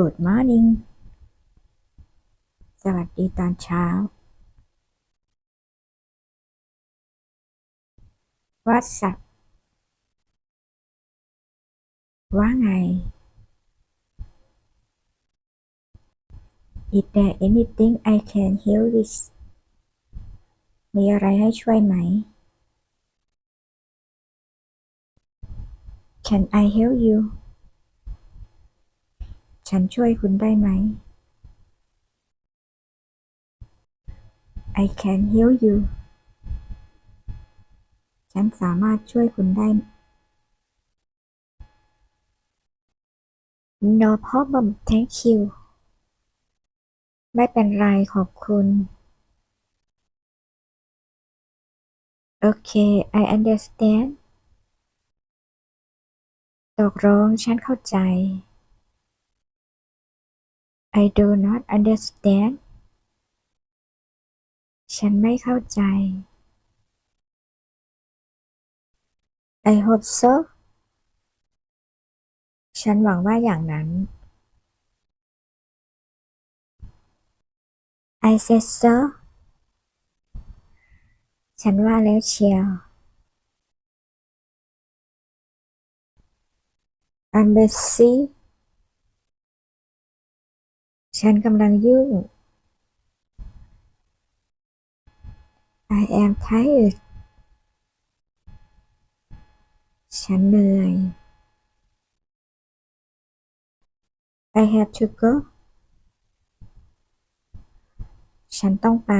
Good morning สวัสดีตอนเช้า What's up ว่าไง Is there anything I can help with มีอะไรให้ช่วยไหม Can I help you ฉันช่วยคุณได้ไหม I can help you ฉันสามารถช่วยคุณได้ No problem thank you ไม่เป็นไรขอบคุณ Okay I understand ตกลงฉันเข้าใจ I do not understand ฉันไม่เข้าใจ I hope so ฉันหวังว่าอย่างนั้น I said so ฉันว่าแล้วเชียว I'm busy ฉันกำลังยุ่ง I am tired ฉันเหนื่อย I have to go ฉันต้องไป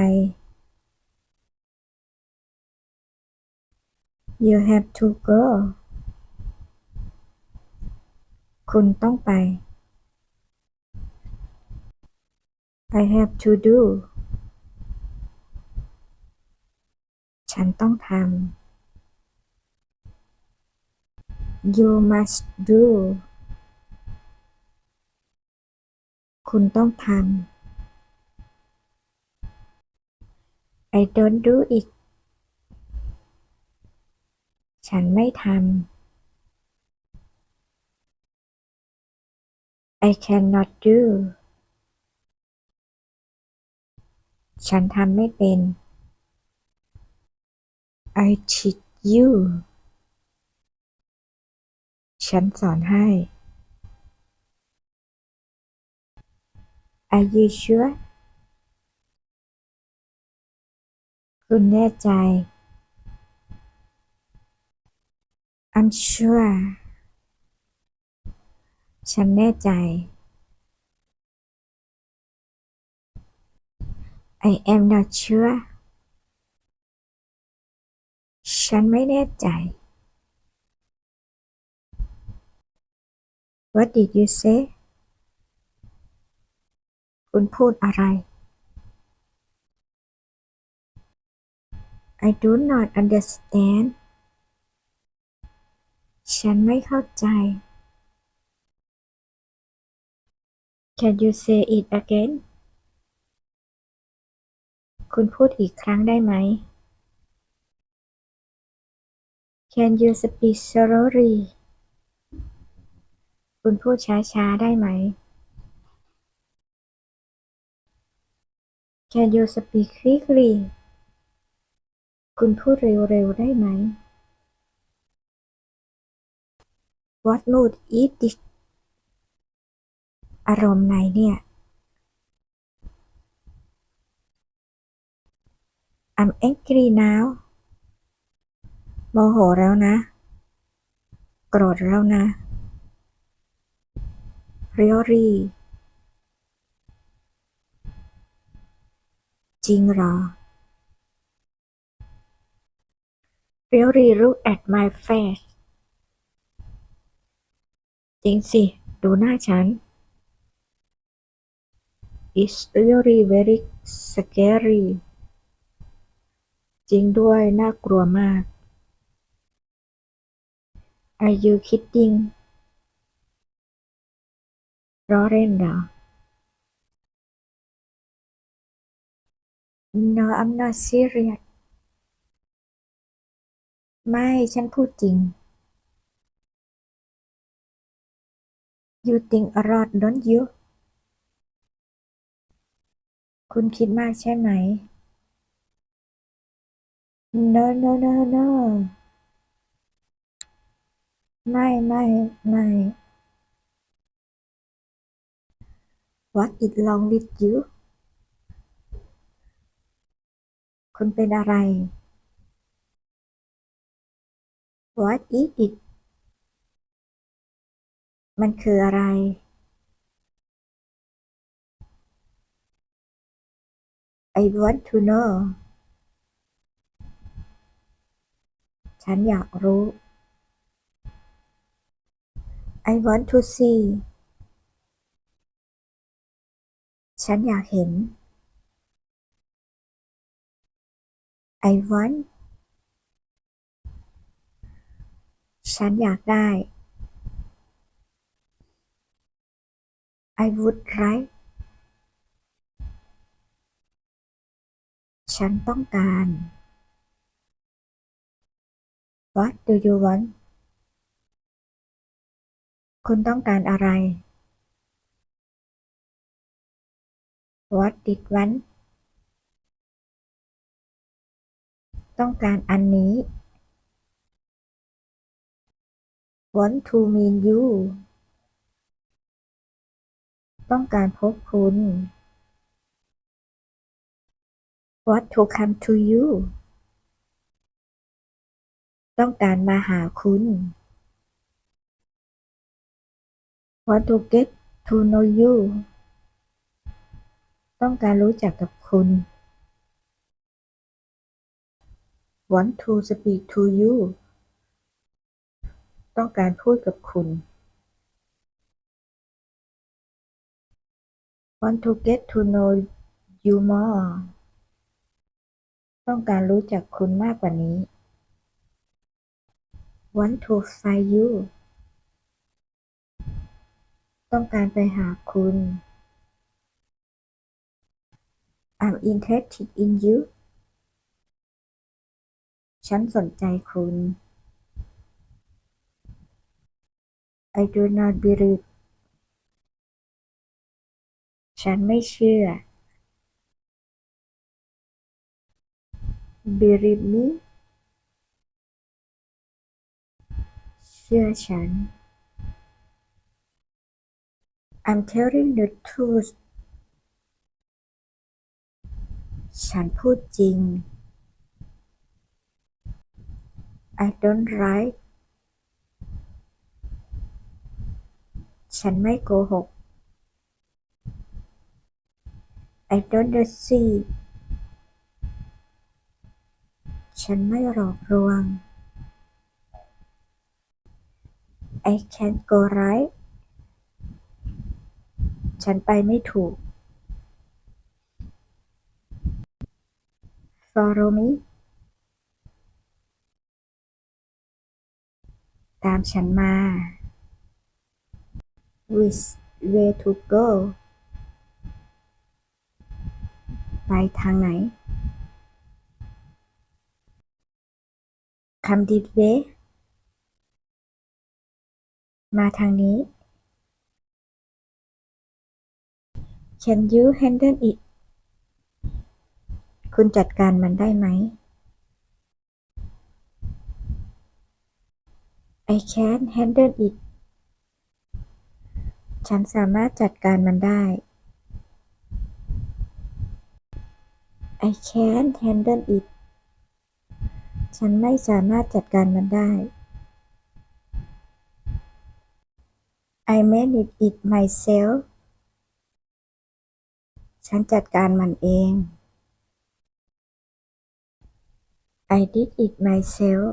You have to go คุณต้องไป I have to do ฉันต้องทำ You must do คุณต้องทำ I don't do it ฉันไม่ทำ I cannot do ฉันทำไม่เป็น I teach you ฉันสอนให้ Are you sure คุณแน่ใจ I'm sure ฉันแน่ใจ I am not sure ฉันไม่แน่ใจ What did you say คุณพูดอะไร I do not understand ฉันไม่เข้าใจ Can you say it again คุณพูดอีกครั้งได้ไหม Can you speak slowly คุณพูดช้าๆ ได้ไหม Can you speak quickly คุณพูดเร็วๆ ได้ไหม What mood is this อารมณ์ไหนเนี่ย I'm angry now โมโหแล้วนะ โกรธแล้วนะ Really จริงเหรอ Really look at my face จริงสิ ดูหน้าฉัน It's really very scary จริงด้วย น่ากลัวมาก Are you kidding ล้อเล่นเหรอ No I'm not serious ไม่ ฉันพูดจริง You think a lot don't you คุณคิดมากใช่ไหม no no no no ไม่ไม่ไม่ What is wrong with you คุณเป็นอะไร What is it มันคืออะไร I want to know ฉันอยากรู้ I want to see ฉันอยากเห็น I want ฉันอยากได้ I would like ฉันต้องการ What do you want คุณต้องการอะไร What did want ต้องการอันนี้ Want to meet you ต้องการพบคุณ What to come to you ต้องการมาหาคุณ Want to get to know you ต้องการรู้จักกับคุณ Want to speak to you ต้องการพูดกับคุณ Want to get to know you more ต้องการรู้จักคุณมากกว่านี้ Want to find you ต้องการไปหาคุณ I'm interested in you ฉันสนใจคุณ I do not believe ฉันไม่เชื่อ Believe me ชื่อฉัน I'm telling the truth ฉันพูดจริง I don't lie ฉันไม่โกหก I don't deceive ฉันไม่หลอกลวง I can't go right ฉันไปไม่ถูก Follow me ตามฉันมา Which way to go ไปทางไหน Come this way มาทางนี้ Can you handle it คุณจัดการมันได้ไหม I can handle it ฉันสามารถจัดการมันได้ I can't handle it ฉันไม่สามารถจัดการมันได้ I manage it myself ฉันจัดการมันเอง I did it myself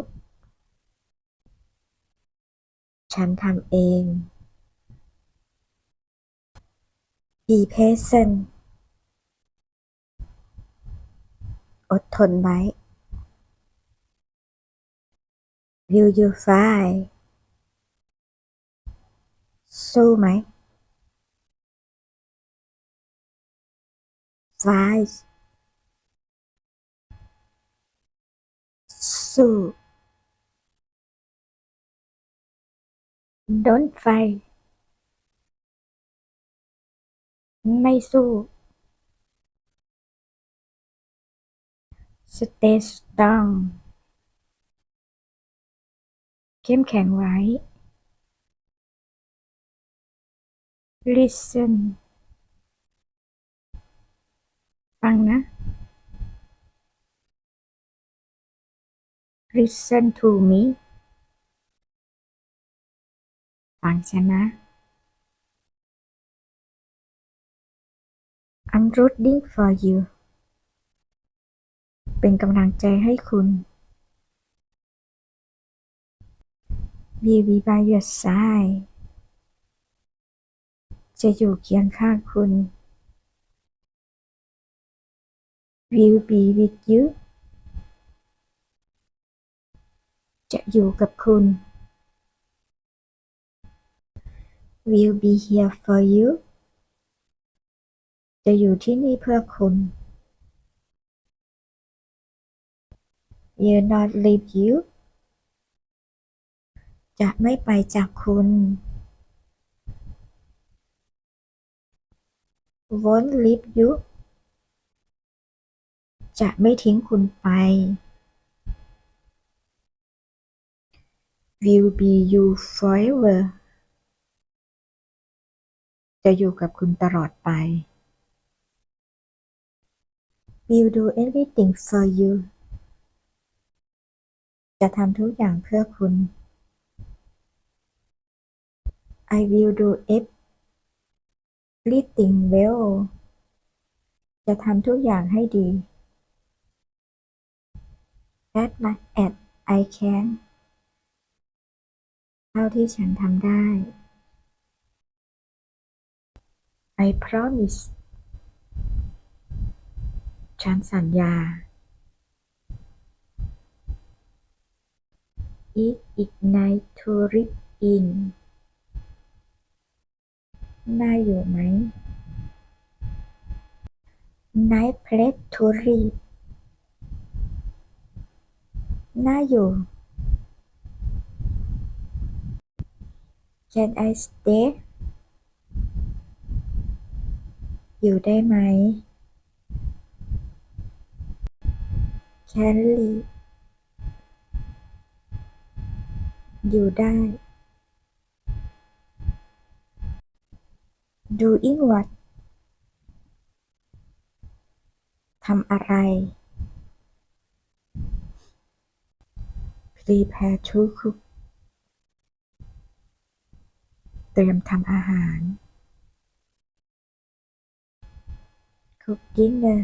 ฉันทำเอง Be patient อดทนไว้ Will you fight สู้ไหม Fight สู้ Don't fight ไม่สู้ stay strong เข้มแข็งไว้ listen ฟังนะ listen to me ฟังฉันนะ I'm rooting for you เป็นกำลังใจให้คุณ We'll be by your side จะอยู่เคียงข้างคุณ Will be with you จะอยู่กับคุณ Will be here for you จะอยู่ที่นี่เพื่อคุณ Will not leave you จะไม่ไปจากคุณ Won't leave you จะไม่ทิ้งคุณไป Will be you forever จะอยู่กับคุณตลอดไป Will do everything for you จะทำทุกอย่างเพื่อคุณ I will do everything everything well จะทำทุกอย่างให้ดี As much as I can เท่าที่ฉันทำได้ I promise ฉันสัญญา It ignite to rip in น่าอยู่ไหม Night place to read น่าอยู่ Can I stay อยู่ได้ไหม Can leave อยู่ได้ Doing what ทำอะไร Prepare to cook เตรียมทำอาหาร Cook dinner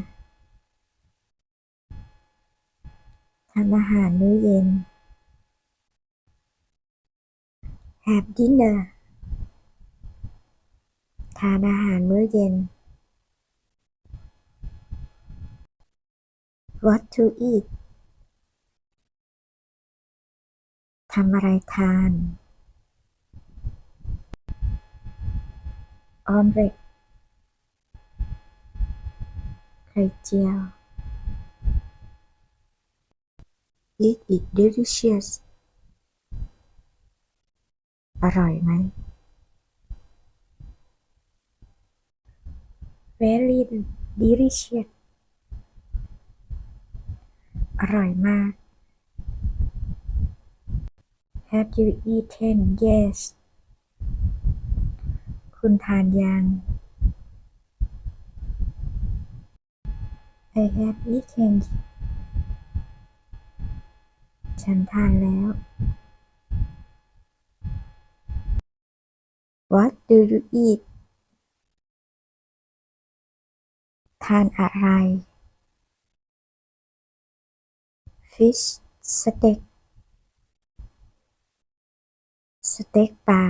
ทำอาหารมื้อเย็น Have dinner ทานอาหารมื้อเย็น What to eat ทำอะไรทาน Omelette ไข่เจียว It is delicious อร่อยไหม Very delicious อร่อยมาก Have you eaten yes คุณทานยัง I have eaten ฉันทานแล้ว What do you eat ทานอะไร Fish steak สเต็กปลา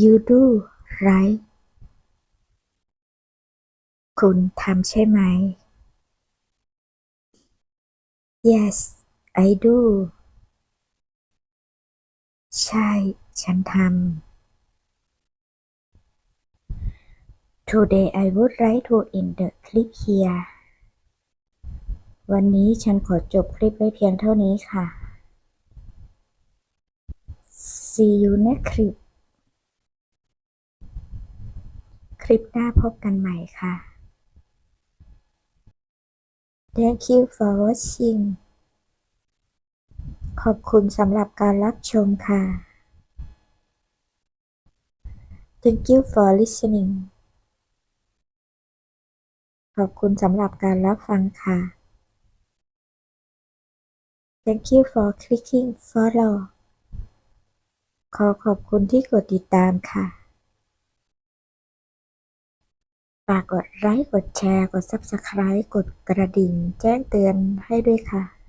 You do right คุณทำใช่ไหม Yes I do ใช่ ฉันทำ Today I would like to end the clip here วันนี้ฉันขอจบคลิปไว้เพียงเท่านี้ค่ะ See you next clip คลิปหน้าพบกันใหม่ค่ะ Thank you for watching ขอบคุณสำหรับการรับชมค่ะ Thank you for listening ขอบคุณสำหรับการรับฟังค่ะ Thank you for clicking follow ขอขอบคุณที่กดติดตามค่ะ ฝากกดไลค์ กดแชร์ กด Subscribe กดกระดิ่ง แจ้งเตือนให้ด้วยค่ะ